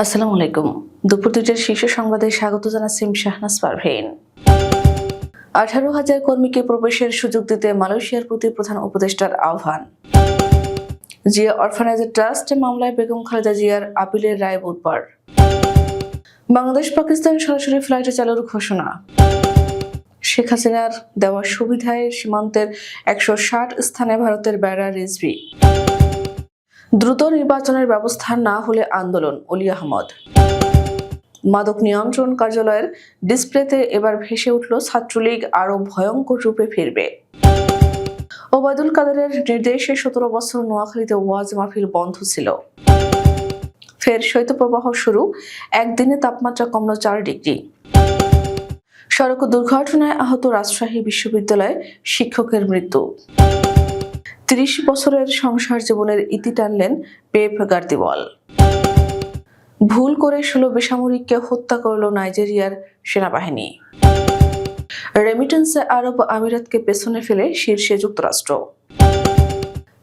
আসসালামু আলাইকুম। দুপুর দুইটার শীর্ষ সংবাদে স্বাগত জানাচ্ছি শাহনাজ পারভীন। আঠারো হাজার কর্মীকে প্রবেশের সুযোগ দিতে মালয়েশিয়ার প্রতি প্রধান উপদেষ্টার আহ্বান। জিয়া অরফানেজ ট্রাস্ট মামলায় বেগম খালেদা জিয়ার আপিলের রায় বুধবার। বাংলাদেশ পাকিস্তান সরাসরি ফ্লাইটে চালুর ঘোষণা। শেখ হাসিনার দেওয়া সুবিধায় সীমান্তের একশো ষাট স্থানে ভারতের বেড়া রিজভি দ্রুত নির্বাচনের ব্যবস্থা না হলে আন্দোলন, অলি আহমদ। মাদক নিয়ন্ত্রণ কার্যালয়ের ডিসপ্লেতে এবার ভেসে উঠল ছাত্রলীগ আরও ভয়ঙ্কর রূপে ফিরবে। ওবায়দুল কাদেরের নির্দেশে সতেরো বছর নোয়াখালীতে ওয়াজ মাহফিল বন্ধ ছিল। ফের শৈত্যপ্রবাহ শুরু, একদিনে তাপমাত্রা কমল চার ডিগ্রি। সড়ক দুর্ঘটনায় আহত রাজশাহী বিশ্ববিদ্যালয়ে শিক্ষকের মৃত্যু। তিরিশ বছরের সংসার জীবনের ইতি টানলেন পেপ গার্দিওয়াল। ভুল করে ষোলো বেসামরিককে হত্যা করল নাইজেরিয়ার সেনাবাহিনী। রেমিটেন্সে আরব আমিরাতকে পেছনে ফেলে শীর্ষে যুক্তরাষ্ট্র।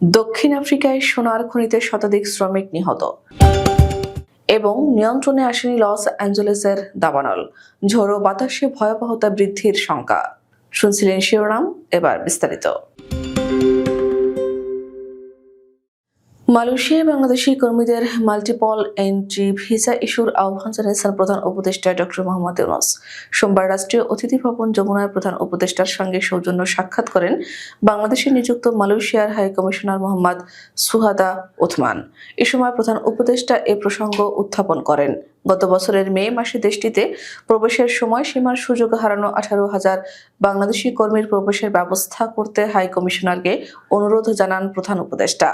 দক্ষিণ আফ্রিকায় সোনার খনিতে শতাধিক শ্রমিক নিহত। এবং নিয়ন্ত্রণে আসেনি লস অ্যাঞ্জেলেসের দাবানল। ঝোড়ো বাতাসে ভয়াবহতা বৃদ্ধির শঙ্কা। শুনছিলেন শিরোনাম, এবার বিস্তারিত। মালয়েশিয়ায় বাংলাদেশি কর্মীদের মাল্টিপল এন্ট্রি ভিসা ইস্যুর আহ্বান জানিয়েছেন প্রধান উপদেষ্টা ডক্টর মোহাম্মদ ইউনুস। সোমবার রাষ্ট্রীয় অতিথি ভবন যমুনায় প্রধান উপদেষ্টার সঙ্গে সৌজন্য সাক্ষাৎ করেন বাংলাদেশে নিযুক্ত মালয়েশিয়ার high commissioner Mohammad Suhada Othman এ সময় প্রধান উপদেষ্টা এ প্রসঙ্গ উত্থাপন করেন। গত বছরের মে মাসে দেশটিতে প্রবেশের সময় সীমার সুযোগ হারানো আঠারো হাজার বাংলাদেশি কর্মীর প্রবেশের ব্যবস্থা করতে হাই কমিশনারকে অনুরোধ জানান প্রধান উপদেষ্টা।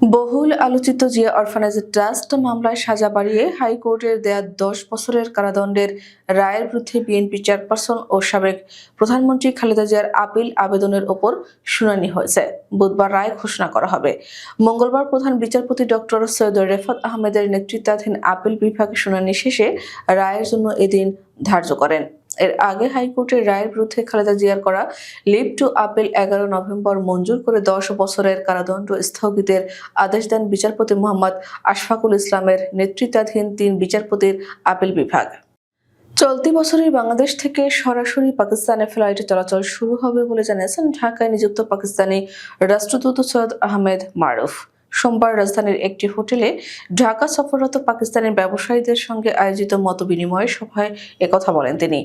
বহুল আলোচিত জিয়া অরফানেজ ট্রাস্ট মামলায় সাজা বাড়িয়ে হাইকোর্টের দেয়া দশ বছরের কারাদণ্ডের রায়ের বিরুদ্ধে বিএনপি চেয়ারপারসন ও সাবেক প্রধানমন্ত্রী খালেদা জিয়ার আপিল আবেদনের ওপর শুনানি হয়েছে। বুধবার রায় ঘোষণা করা হবে। মঙ্গলবার প্রধান বিচারপতি ডক্টর সৈয়দ রেফাত আহমেদের নেতৃত্বাধীন আপিল বিভাগ শুনানি শেষে রায়ের জন্য এদিন ধার্য করেন। এর আগে হাইকোর্টের রায়ের বিরুদ্ধে খালেদা জিয়ার করা লিভ টু আপিল এগারো নভেম্বর মঞ্জুর করে দশ বছরের কারাদণ্ড স্থগিতের আদেশ দেন বিচারপতি মোহাম্মদ আশফাকুল ইসলামের নেতৃত্বাধীন তিন বিচারপতির আপিল বিভাগ। চলতি বছরই বাংলাদেশ থেকে সরাসরি পাকিস্তানে ফ্লাইটে চলাচল শুরু হবে বলে জানিয়েছেন ঢাকায় নিযুক্ত পাকিস্তানি রাষ্ট্রদূত সৈয়দ আহমেদ মারুফ। সোমবার রাজধানীর একটি হোটেলে ঢাকা সফররত পাকিস্তানের ব্যবসায়ীদের সঙ্গে আয়োজিত মত বিনিময় সভায় একথা বলেন তিনি।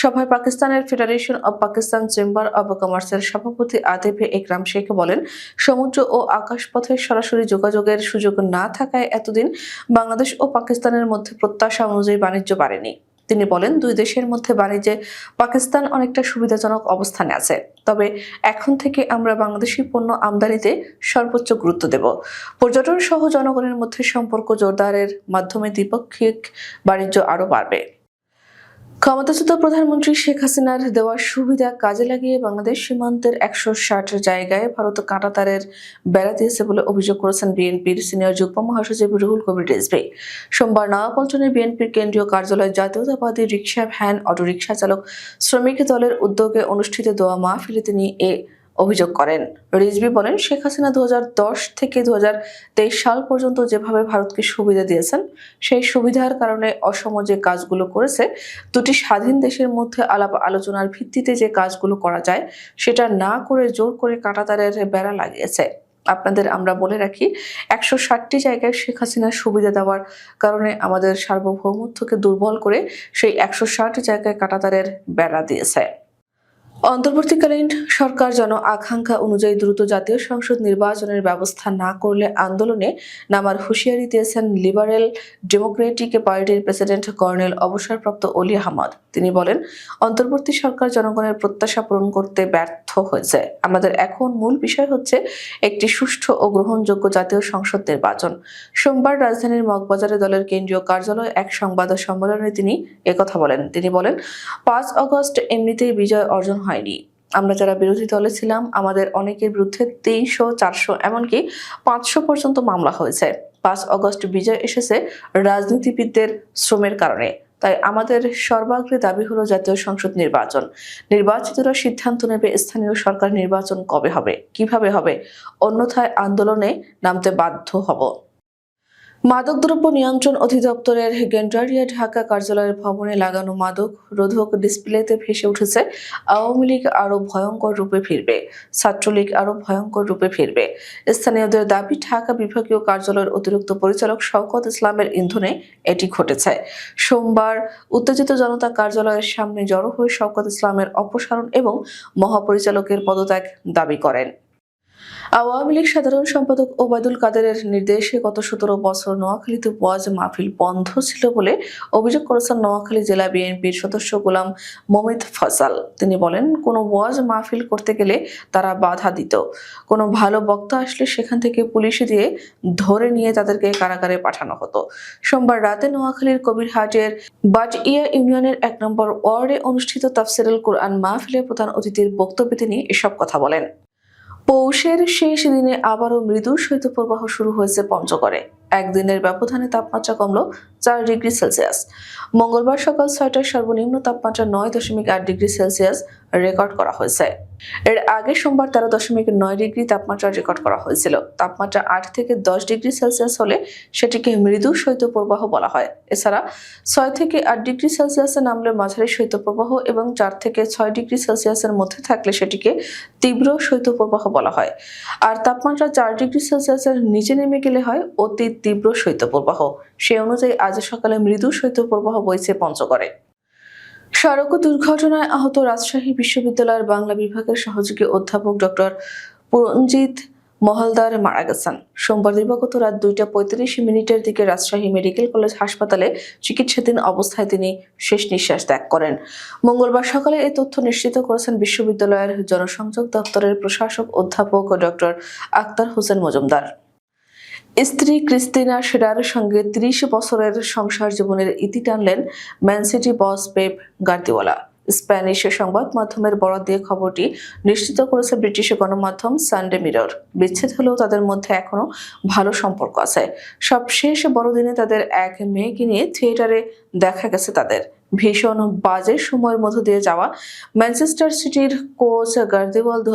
সভায় পাকিস্তানের federation of Pakistan chamber of কমার্সের সভাপতি আদেফে একরাম শেখ বলেন, সমুদ্র ও আকাশপথে সরাসরি যোগাযোগের সুযোগ না থাকায় এতদিন বাংলাদেশ ও পাকিস্তানের মধ্যে প্রত্যাশা অনুযায়ী বাণিজ্য বাড়েনি। তিনি বলেন, দুই দেশের মধ্যে বাণিজ্যে পাকিস্তান অনেকটা সুবিধাজনক অবস্থানে আছে। তবে এখন থেকে আমরা বাংলাদেশি পণ্য আমদানিতে সর্বোচ্চ গুরুত্ব দেব। পর্যটন সহ জনগণের মধ্যে সম্পর্ক জোরদারের মাধ্যমে দ্বিপাক্ষিক বাণিজ্য আরও বাড়বে। ক্ষমতাচ্যুত প্রধানমন্ত্রী শেখ হাসিনার দেওয়া সুবিধা কাজে লাগিয়ে বাংলাদেশ সীমান্তের একশো ষাট জায়গায় ভারত কাঁটাতারের বেড়া দিয়েছে বলে অভিযোগ করেছেন বিএনপির সিনিয়র যুগ্ম মহাসচিব রুহুল কবির রেজবি সোমবার নয়াপল্টনে বিএনপির কেন্দ্রীয় কার্যালয় জাতীয়তাবাদী রিক্সা ভ্যান অটোরিকশা চালক শ্রমিক দলের উদ্যোগে অনুষ্ঠিত দোয়া মাহফিলে তিনি এ অভিযোগ করেন। রিজভি বলেন, শেখ হাসিনা দু হাজার দশ থেকে দু হাজার তেইশ সাল পর্যন্ত যেভাবে ভারতকে সুবিধা দিয়েছেন, সেই সুবিধার কারণে অসম যে কাজগুলো করেছে, দুটি স্বাধীন দেশের মধ্যে আলাপ আলোচনার ভিত্তিতে যে কাজগুলো করা যায়, সেটা না করে জোর করে কাঁটাতারের বেড়া লাগিয়েছে। আপনাদের আমরা বলে রাখি, একশো ষাটটি জায়গায় শেখ হাসিনার সুবিধা দেওয়ার কারণে আমাদের সার্বভৌমত্বকে দুর্বল করে সেই একশো ষাট জায়গায় কাঁটাতারের বেড়া দিয়েছে। অন্তর্বর্তীকালীন সরকার জন আকাঙ্ক্ষা অনুযায়ী দ্রুত জাতীয় সংসদ নির্বাচনের ব্যবস্থা না করলে আন্দোলনে নামার হুঁশিয়ারি দিয়েছেন লিবারেল ডেমোক্রেটিক পার্টির প্রেসিডেন্ট কর্নেল অবসরপ্রাপ্ত অলি আহমদ। তিনি বলেন, অন্তর্বর্তী সরকার জনগণের প্রত্যাশা পূরণ করতে ব্যর্থ হয়েছে। আমাদের এখন মূল বিষয় হচ্ছে একটি সুষ্ঠু ও গ্রহণযোগ্য জাতীয় সংসদ নির্বাচন। সোমবার রাজধানীর মগবাজারে দলের কেন্দ্রীয় কার্যালয়ে এক সংবাদ সম্মেলনে তিনি একথা বলেন। তিনি বলেন, পাঁচ অগস্ট এমনিতেই বিজয় অর্জন হয়নি। আমরা যারা বিরোধী দলে ছিলাম, আমাদের অনেকের বিরুদ্ধে তিনশো, চারশো, এমনকি পাঁচশো পর্যন্ত মামলা হয়েছে। পাঁচ অগস্ট বিজয় এসেছে রাজনীতিবিদদের শ্রমের কারণে। তাই আমাদের সর্বাগ্রে দাবি হলো জাতীয় সংসদ নির্বাচন। নির্বাচিতরা সিদ্ধান্ত নেবে স্থানীয় সরকার নির্বাচন কবে হবে, কীভাবে হবে। অন্যথায় আন্দোলনে নামতে বাধ্য হব। মাদকদ্রব্য নিয়ন্ত্রণ অধিদপ্তরের গেন্ডারিয়া ঢাকা কার্যালয়ের ভবনে লাগানো মাদক রোধক ডিসপ্লেতে ভেসে উঠেছে। আওয়ামী লীগ আরও ভয়ঙ্কর রূপে ফিরবে। ছাত্রলীগ আরও ভয়ঙ্কর রূপে ফিরবে। স্থানীয়দের দাবি, ঢাকা বিভাগীয় কার্যালয়ের অতিরিক্ত পরিচালক শওকত ইসলামের ইন্ধনে এটি ঘটেছে। সোমবার উত্তেজিত জনতা কার্যালয়ের সামনে জড়ো হয়ে শওকত ইসলামের অপসারণ এবং মহাপরিচালকের পদত্যাগ দাবি করেন। আওয়ামী লীগ সাধারণ সম্পাদক ওবায়দুল কাদেরের নির্দেশে গত সতেরো বছর নোয়াখালীতে ওয়াজ মাহফিল বন্ধ ছিল বলে অভিযোগ করেছেন নোয়াখালী জেলা বিএনপির সদস্য গোলাম মমিত ফসল তিনি বলেন, কোনো ওয়াজ মাহফিল করতে গেলে তারা বাধা দিত। কোনো ভালো বক্তা আসলে সেখান থেকে পুলিশ দিয়ে ধরে নিয়ে তাদেরকে কারাগারে পাঠানো হতো। সোমবার রাতে নোয়াখালীর কবিরহাটের বাটইয়া ইউনিয়নের এক নম্বর ওয়ার্ডে অনুষ্ঠিত তাফসিরুল কোরআন মাহফিলে প্রধান অতিথির বক্তব্যে তিনি এসব কথা বলেন। পৌষের শেষ দিনে আবারও মৃদু শৈত্যপ্রবাহ শুরু হয়েছে পঞ্চগড়ে। একদিনের ব্যবধানে তাপমাত্রা কমল চার ডিগ্রি সেলসিয়াস। মঙ্গলবার সকাল ছয়টায় সর্বনিম্ন তাপমাত্রা নয় দশমিক আট ডিগ্রি সেলসিয়াস রেকর্ড করা হয়েছে। এর আগে সোমবার তেরো দশমিক নয় ডিগ্রি তাপমাত্রা রেকর্ড করা হয়েছিল। তাপমাত্রা আট থেকে দশ ডিগ্রি সেলসিয়াস হলে সেটিকে মৃদু শৈত্যপ্রবাহ বলা হয়। এছাড়া ছয় থেকে আট ডিগ্রি সেলসিয়াসে নামলে মাঝারি শৈত্যপ্রবাহ এবং চার থেকে ছয় ডিগ্রি সেলসিয়াসের মধ্যে থাকলে সেটিকে তীব্র শৈত্যপ্রবাহ বলা হয়। আর তাপমাত্রা চার ডিগ্রি সেলসিয়াসের নিচে নেমে গেলে হয় অতি তীব্র শৈত্যপ্রবাহ। সে অনুযায়ী আজ সকালে মৃদু শৈত্যপ্রবাহ বইছে পঞ্চগড়ে। সড়ক দুর্ঘটনায় আহত রাজশাহী বিশ্ববিদ্যালয়ের বাংলা বিভাগের সহযোগী অধ্যাপক ডক্টর পুরঞ্জিত মহলদার মারা গেছেন। সোমবার দিবাগত রাত দুইটা পঁয়ত্রিশ মিনিটের দিকে রাজশাহী মেডিকেল কলেজ হাসপাতালে চিকিৎসাধীন অবস্থায় তিনি শেষ নিঃশ্বাস ত্যাগ করেন। মঙ্গলবার সকালে এই তথ্য নিশ্চিত করেছেন বিশ্ববিদ্যালয়ের জনসংযোগ দপ্তরের প্রশাসক অধ্যাপক ডক্টর আক্তার হোসেন মজুমদার। স্ত্রী ক্রিস্তিনা সেরার সঙ্গে ত্রিশ বছরের সংসার জীবনের ইতি টানলেন Man City boss Pep Guardiola. Spanish সংবাদ মাধ্যমের বরাদ দিয়ে খবরটি নিশ্চিত করেছে ব্রিটিশ গণমাধ্যম সানডে মিরর। বিচ্ছেদ হলেও তাদের মধ্যে এখনও ভালো সম্পর্ক আছে। সবশেষ বড়দিনে তাদের এক মেয়েকে নিয়ে থিয়েটারে দেখা গেছে তাদের। ভীষণ বাজে সময়ের মধ্য দিয়ে যাওয়া। ম্যানচেস্টার সিটির কোচ গার্দিওয়াল দু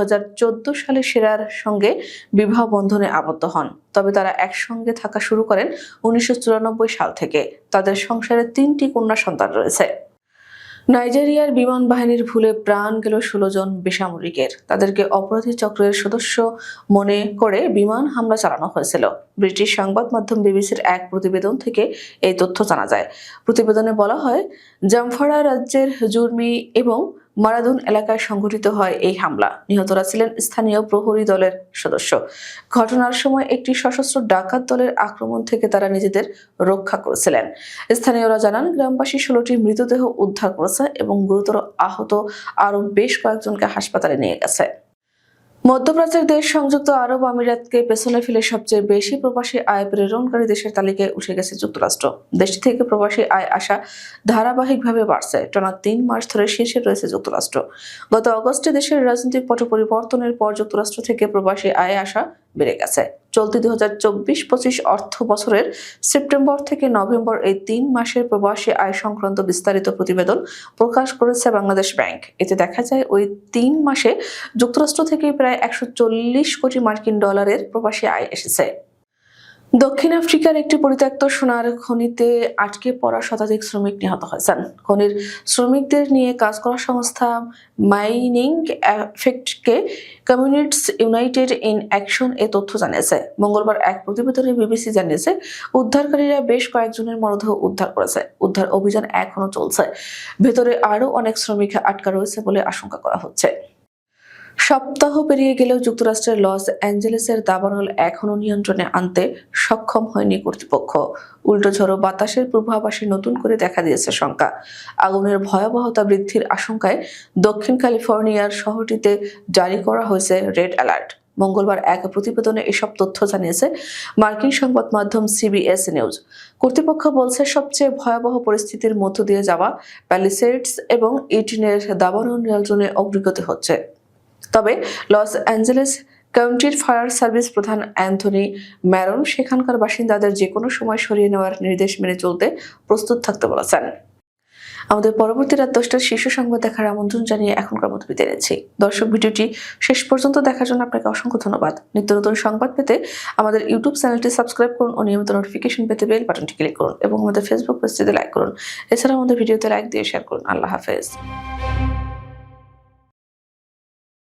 সালে সেরার সঙ্গে বিবাহ বন্ধনে আবদ্ধ হন। তবে তারা একসঙ্গে থাকা শুরু করেন উনিশশো চুরানব্বই সাল থেকে। তাদের সংসারে তিনটি কন্যা সন্তান রয়েছে। নাইজেরিয়ার বিমান বাহিনীর ভুলে প্রাণ গেল ষোলো জন বেসামরিকের। তাদেরকে অপরাধী চক্রের সদস্য মনে করে বিমান হামলা চালানো হয়েছিল। ব্রিটিশ সংবাদ মাধ্যম বিবিসির এক প্রতিবেদন থেকে এই তথ্য জানা যায়। প্রতিবেদনে বলা হয় জামফারা রাজ্যের জুর্মি এবং মারাদুন এলাকায় সংঘটিত হয় এই হামলা। নিহতরা ছিলেন স্থানীয় প্রহরী দলের সদস্য। ঘটনার সময় একটি সশস্ত্র ডাকাত দলের আক্রমণ থেকে তারা নিজেদের রক্ষা করেছিলেন। স্থানীয়রা জানান, গ্রামবাসী ষোলোটি মৃতদেহ উদ্ধার করেছে এবং গুরুতর আহত আরও বেশ কয়েকজনকে হাসপাতালে নিয়ে গেছে। মধ্যপ্রাচ্যের দেশ সংযুক্ত আরব আমিরাতকে পেছনে ফেলে সবচেয়ে বেশি প্রবাসী আয় প্রেরণকারী দেশের তালিকায় উঠে গেছে যুক্তরাষ্ট্র। দেশটি থেকে প্রবাসী আয় আসা ধারাবাহিকভাবে বাড়ছে। টানা তিন মাস ধরে শীর্ষে রয়েছে যুক্তরাষ্ট্র। গত অগস্টে দেশের রাজনৈতিক পট পরিবর্তনের পর যুক্তরাষ্ট্র থেকে প্রবাসী আয় আসা বেড়ে গেছে। চলতি দু হাজার চব্বিশ পঁচিশ অর্থ বছরের সেপ্টেম্বর থেকে নভেম্বর এই তিন মাসের প্রবাসী আয় সংক্রান্ত বিস্তারিত প্রতিবেদন প্রকাশ করেছে বাংলাদেশ ব্যাংক। এতে দেখা যায়, ওই তিন মাসে যুক্তরাষ্ট্র থেকে প্রায় একশো চল্লিশ কোটি মার্কিন ডলারের প্রবাসী আয় এসেছে। দক্ষিণ আফ্রিকার একটি পরিত্যক্ত সোনার খনিতে আটকে পড়া শতাধিক শ্রমিক নিহত হয়েছেন। খনির শ্রমিকদের নিয়ে কাজ করা সংস্থা মাইনিং এফেক্টকে কমিউনিটিস ইউনাইটেড ইন অ্যাকশন এ তথ্য জানিয়েছে। মঙ্গলবার এক প্রতিবেদনে বিবিসি জানিয়েছে, উদ্ধারকারীরা বেশ কয়েকজনের মরদেহ উদ্ধার করেছে। উদ্ধার অভিযান এখনও চলছে। ভেতরে আরও অনেক শ্রমিক আটকা রয়েছে বলে আশঙ্কা করা হচ্ছে। সপ্তাহ পেরিয়ে গেলেও যুক্তরাষ্ট্রের লস অ্যাঞ্জেলেসের দাবানল এখনও নিয়ন্ত্রণে আনতে সক্ষম হয়নি কর্তৃপক্ষ। উল্টো ঝড়ো বাতাসের পূর্বাভাসে নতুন করে দেখা দিয়েছে শঙ্কা। আগুনের ভয়াবহতা বৃদ্ধির আশঙ্কায় দক্ষিণ ক্যালিফোর্নিয়ার শহরটিতে জারি করা হয়েছে রেড অ্যালার্ট। মঙ্গলবার এক প্রতিবেদনে এসব তথ্য জানিয়েছে মার্কিন সংবাদ মাধ্যম সিবিএস নিউজ। কর্তৃপক্ষ বলছে, সবচেয়ে ভয়াবহ পরিস্থিতির মধ্য দিয়ে যাওয়া প্যালিসেডস এবং ইটিনের দাবানল নিয়ন্ত্রণে অগ্রগতি হচ্ছে। তবে লস অ্যাঞ্জেলেস কাউন্টির ফায়ার সার্ভিস প্রধান অ্যান্থনি ম্যারন সেখানকার বাসিন্দাদের যে কোনো সময় সরিয়ে নেওয়ার নির্দেশ মেনে চলতে প্রস্তুত থাকতে বলেছেন। আমাদের পরবর্তী রাত দশটার শীর্ষ সংবাদ দেখার আমন্ত্রণ জানিয়ে এখনকার মতো বিদায় নিচ্ছি। দর্শক ভিডিওটি শেষ পর্যন্ত দেখার জন্য আপনাকে অসংখ্য ধন্যবাদ। নিত্য নতুন সংবাদ পেতে আমাদের ইউটিউব চ্যানেলটি সাবস্ক্রাইব করুন ও নিয়মিত নোটিফিকেশন পেতে বেল বাটনটি ক্লিক করুন এবং আমাদের ফেসবুক পেজটিতে লাইক করুন। এছাড়াও আমাদের ভিডিওতে লাইক দিয়ে শেয়ার করুন। আল্লাহ হাফেজ।